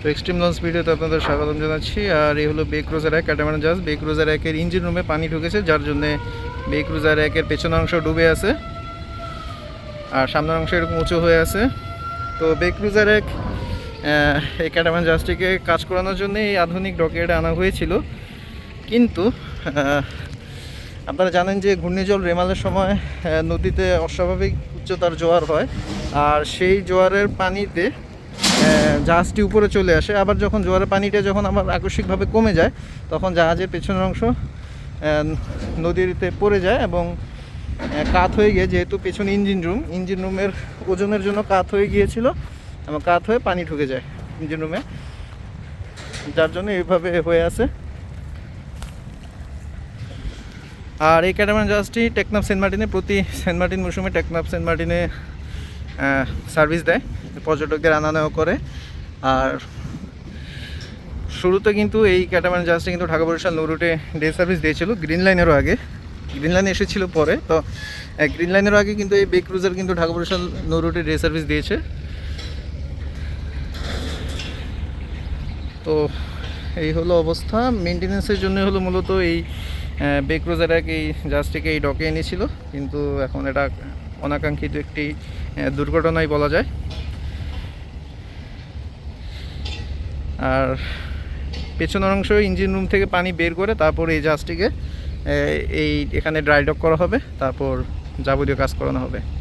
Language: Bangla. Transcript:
তো এক্সট্রিম লঞ্চ ভিডিওতে আপনাদের স্বাগতম জানাচ্ছি। আর এই হলো বে ক্রুজার এক ক্যাটামারান জাহাজ। বে ক্রুজার একের ইঞ্জিন রুমে পানি ঢুকেছে, যার জন্য বে ক্রুজার একের পেছনের অংশ ডুবে আছে। আর সামনের অংশ এরকম উঁচু হয়ে আছে। তো বে ক্রুজার এক এই ক্যাটামারান জাহাজটিকে কাজ করানোর জন্য এই আধুনিক ডকেটে আনা হয়েছিল। কিন্তু আপনারা জানেন যে ঘূর্ণিঝড় রেমালের সময় নদীতে অস্বাভাবিক উচ্চতার জোয়ার হয়। আর সেই জোয়ারের পানিতে জাহাজটি উপরে চলে আসে। আবার যখন জোয়ারের পানিটা যখন আবার আকস্মিকভাবে কমে যায়, তখন জাহাজের পেছনের অংশ নদীতে পড়ে যায় এবং কাত হয়ে গিয়ে, যেহেতু পেছনে ইঞ্জিন রুম, ইঞ্জিন রুমের ওজনের জন্য কাত হয়ে গিয়েছিল এবং কাত হয়ে পানি ঢুকে যায় ইঞ্জিন রুমে। যার জন্য এইভাবে হয়ে আছে। আর এই ক্যাটামারান জাহাজটি টেকনাফ সেন্ট মার্টিনে, প্রতি সেন্ট মার্টিন মৌসুমে টেকনাফ সেন্ট মার্টিনে সার্ভিস দেয়। পর্যটকদের আনা নেওয়া করে। আর শুরুতে কিন্তু এই ক্যাটামারান জাহাজটি কিন্তু ঢাকা বরিশাল নৌ রুটে ডে সার্ভিস দিয়েছিল, গ্রিন লাইনেরও আগে। গ্রিন লাইনে এসেছিল পরে, তো গ্রিন লাইনেরও আগে কিন্তু এই বে ক্রুজার কিন্তু ঢাকা বরিশাল নৌ রুটে ডে সার্ভিস দিয়েছে। তো, এই হলো অবস্থা। মেনটেনেন্সের জন্য হলো মূলত এই বে ক্রুজার এক এই জাহাজটিকে এই ডকে এনেছিল। কিন্তু এখন এটা অনাকাঙ্ক্ষিত একটি দুর্ঘটনাই বলা যায়। আর পেছনের অংশ ইঞ্জিন রুম থেকে পানি বের করে তারপর এই জাহাজটিকে এই এখানে ড্রাই ডক করা হবে, তারপর যাবতীয় কাজ করানো হবে।